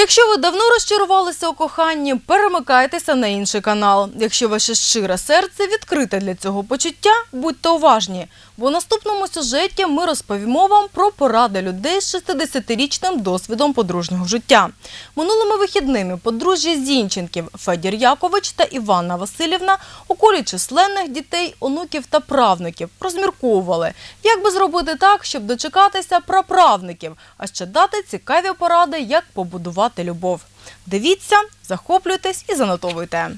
Якщо ви давно розчарувалися у коханні, перемикайтеся на інший канал. Якщо ваше щире серце відкрите для цього почуття, будьте уважні. У наступному сюжеті ми розповімо вам про поради людей з 60-річним досвідом подружнього життя. Минулими вихідними подружжя Зінченків Федір Якович та Іванна Васильівна у колі численних дітей, онуків та правнуків розмірковували, як би зробити так, щоб дочекатися праправників, а ще дати цікаві поради, як побудувати любов. Дивіться, захоплюйтесь і занотовуйте.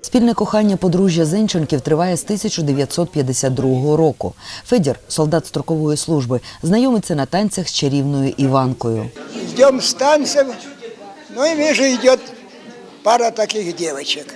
Спільне кохання подружжя Зинченків триває з 1952 року. Федір, солдат строкової служби, знайомиться на танцях з чарівною Іванкою. Идем с танцем, ну и вижу, идет пара таких девочек.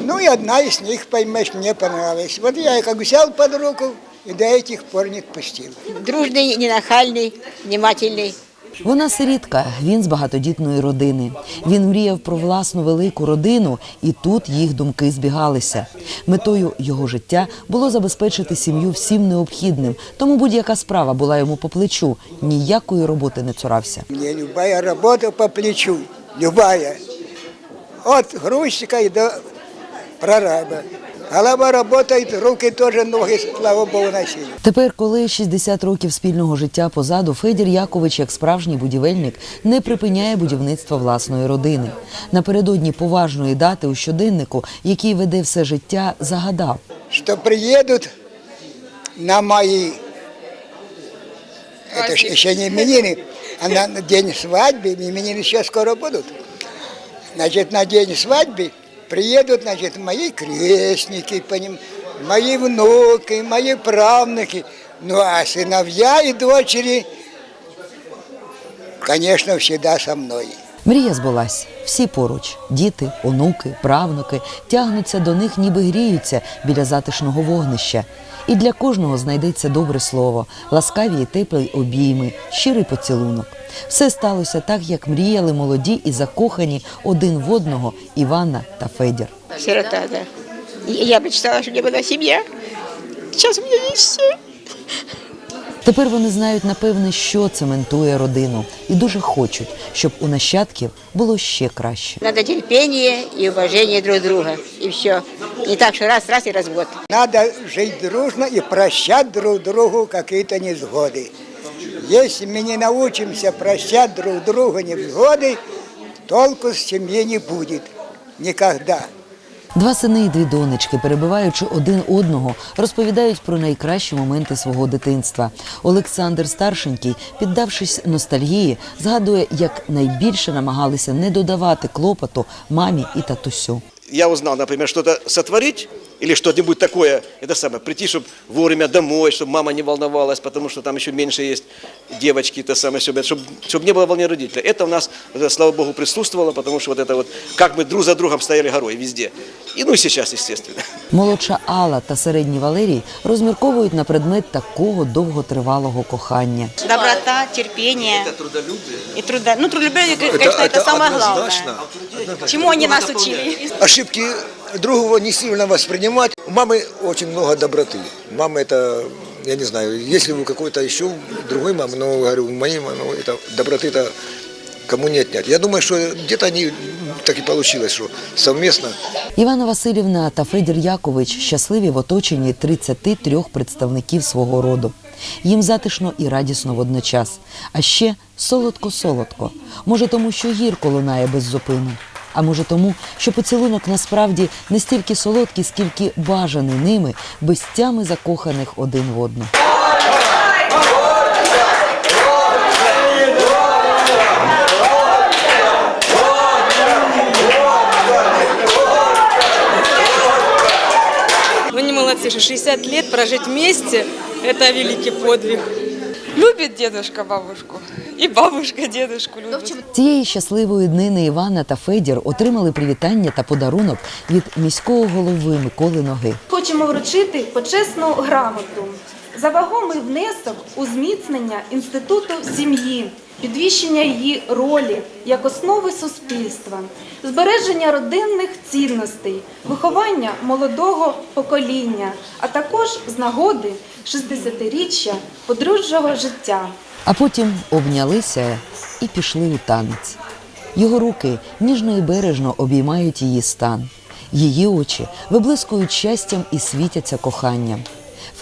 Ну и одна из них, поймешь, мне понравилась. Вот я их как взял под руку и до этих пор не отпустил. Дружный, ненахальный, внимательный. Вона сирітка, він з багатодітної родини. Він мріяв про власну велику родину, і тут їх думки збігалися. Метою його життя було забезпечити сім'ю всім необхідним, тому будь-яка справа була йому по плечу. Ніякої роботи не цурався. Мне любая работа по плечу, любая. От грузчика и до прораба. Голова работает, руки тоже, ноги, слава Богу, носили. Тепер, коли 60 років спільного життя позаду, Федір Якович, як справжній будівельник, не припиняє будівництва власної родини. Напередодні поважної дати у щоденнику, який веде все життя, загадав. Что приедут на мои, это ж еще не именины, а на на день свадьбы, именины сейчас скоро будут. Значит, на день свадьбы приедут, значит, мои крестники, поним, мои внуки, мои правнуки, ну а сыновья и дочери, конечно, всегда со мной. Мрія збулась. Всі поруч діти, онуки, правнуки тягнуться до них, ніби гріються біля затишного вогнища. І для кожного знайдеться добре слово, ласкаві і теплі обійми, щирий поцілунок. Все сталося так, як мріяли молоді і закохані один в одного Іванна та Федір. Сирота, да. Я мечтала, что у меня была семья. Сейчас у меня есть все. Тепер вони знають напевне, що цементує родину, і дуже хочуть, щоб у нащадків було ще краще. Надо терпение и уважение друг друга. И все. Не так, что раз-раз и развод. Надо жить дружно и прощать друг другу какие-то невзгоды. Если мы не научимся прощать друг другу невзгоды, толку с семьи не будет. Никогда. Два сини і дві донечки, перебиваючи один одного, розповідають про найкращі моменти свого дитинства. Олександр Старшенький, піддавшись ностальгії, згадує, як найбільше намагалися не додавати клопоту мамі і татусю. я узнав, наприклад, что-то сотворить или что-нибудь такое, это самое, прийти, чтобы вовремя домой, чтобы мама не волновалась, потому что там еще меньше есть девочки, это самое, чтобы, чтобы, чтобы не было волнения родителей. Это у нас, э, слава богу, присутствовало, потому что вот это вот, как мы друг за другом стояли горой везде. И ну и сейчас, естественно. Молодша Алла та середній Валерій розмірковують на предмет такого довготривалого кохання. Доброта, терпение. Это трудолюбие. И трудо... Ну, трудолюбие, конечно, это, самое главное. Чему они нас учили? ошибки другого не сильно воспринимать. У мамы очень много доброты. Мама это, я не знаю, если у какой-то еще другой мамы, но говорю, у моей мамы ну, это доброты-то кому не отнять. Я думаю, что где-то они так и получилось, что совместно Івана Васильівна та Федір Якович щасливі в оточенні 33 представників свого роду. Їм затишно і радісно водночас, а ще солодко-солодко. Може, тому що гірко лунає без зупину. А може тому, що поцілунок насправді не стільки солодкий, скільки бажаний ними без тями закоханих один в одного. Вы не молодцы, что 60 лет прожить вместе – это великий подвиг. Любит дедушка бабушку, і бабушка дедушку любить. Цієї щасливої днини Івана та Федір отримали привітання та подарунок від міського голови Миколи Ноги. Хочемо вручити почесну грамоту за вагомий внесок у зміцнення інституту сім'ї, підвищення її ролі як основи суспільства, збереження родинних цінностей, виховання молодого покоління, а також з нагоди 60-річчя подружжього життя. А потім обнялися і пішли у танець. Його руки ніжно і бережно обіймають її стан. Її очі виблискують щастям і світяться коханням.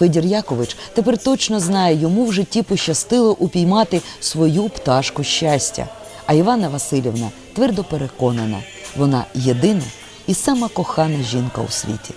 Федір Якович тепер точно знає, йому в житті пощастило упіймати свою пташку щастя. А Івана Васильівна твердо переконана, вона єдина і сама кохана жінка у світі.